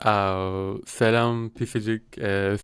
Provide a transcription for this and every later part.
Aa, selam pisicik. Ee,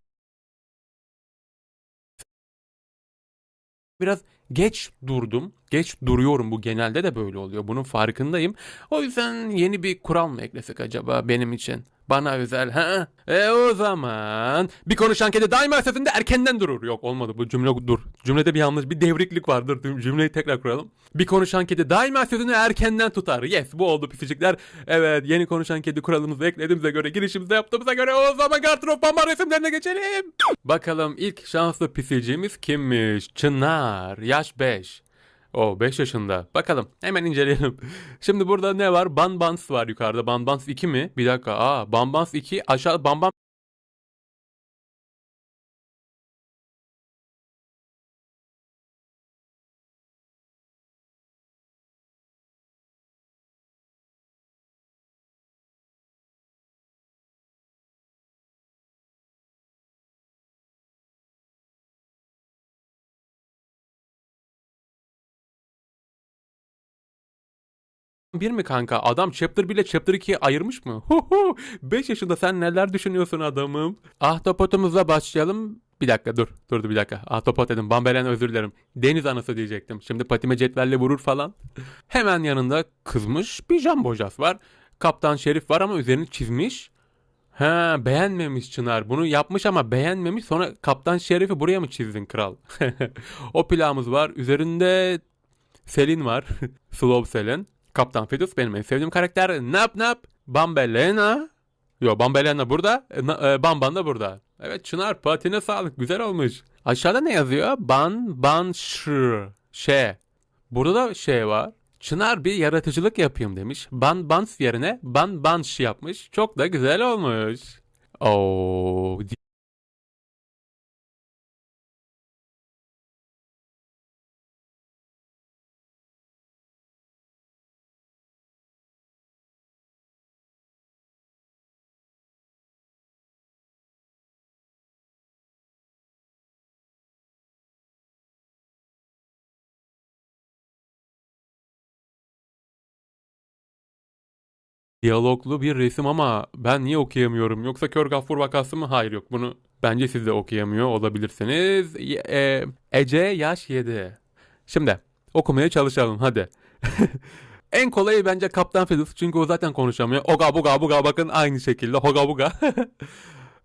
biraz geç durdum. Geç duruyorum. Bu genelde de böyle oluyor. Bunun farkındayım. O yüzden yeni bir kural mı eklesek acaba benim için? Bana özel ha? E o zaman bir konuşan kedi daima sesinde erkenden durur. Yok olmadı bu cümle dur. Cümlede bir yanlış bir devriklik vardır. Cümleyi tekrar kuralım. Bir konuşan kedi daima sözünü erkenden tutar. Yes bu oldu pisicikler. Evet yeni konuşan kedi kuralımızı eklediğimize göre girişimizi yaptığımıza göre o zaman Gartrop Bamba resimlerine geçelim. Bakalım ilk şanslı pisicimiz kimmiş? Çınar. Yaş 5. O 5 yaşında. Bakalım hemen inceleyelim. Şimdi burada ne var? Banbans var yukarıda. Banbans 2 mi? Bir dakika. Aa Banbans 2 aşağı Banbans bir mi kanka? Adam chapter 1 ile chapter 2'yi ayırmış mı? 5 yaşında sen neler düşünüyorsun adamım? Ahtapotumuzla başlayalım. Bir dakika dur. Durdu bir dakika. Ahtapot dedim. Bambelen özür dilerim. Deniz anası diyecektim. Şimdi patime cetvelle vurur falan. Hemen yanında kızmış bir jambojas var. Kaptan Şerif var ama üzerini çizmiş. Ha beğenmemiş Çınar. Bunu yapmış ama beğenmemiş. Sonra Kaptan Şerif'i buraya mı çizdin kral? o plağımız var. Üzerinde Selin var. Slow Selin. Kaptan Fidus benim en sevdiğim karakter. Nap nap. Bambelena. Yo Bambelena burada. E, na- e, Bamban da burada. Evet Çınar patine sağlık. Güzel olmuş. Aşağıda ne yazıyor? Ban ban şr. Şe. Burada da şey var. Çınar bir yaratıcılık yapayım demiş. Ban bans yerine ban banş yapmış. Çok da güzel olmuş. Oo, Diyaloglu bir resim ama ben niye okuyamıyorum? Yoksa kör gaffur vakası mı? Hayır yok. Bunu bence siz de okuyamıyor olabilirsiniz. E, Ece yaş 7. Şimdi okumaya çalışalım hadi. En kolayı bence Kaptan Phillips çünkü o zaten konuşamıyor. Oga buga buga bakın aynı şekilde hoga buga.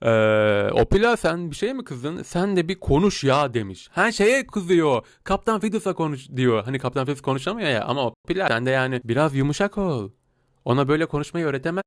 Ee, Opila sen bir şey mi kızdın? Sen de bir konuş ya demiş. Her şeye kızıyor. Kaptan Phillips'a konuş diyor. Hani Kaptan Phillips konuşamıyor ya ama Opila sen de yani biraz yumuşak ol. Ona böyle konuşmayı öğretemez.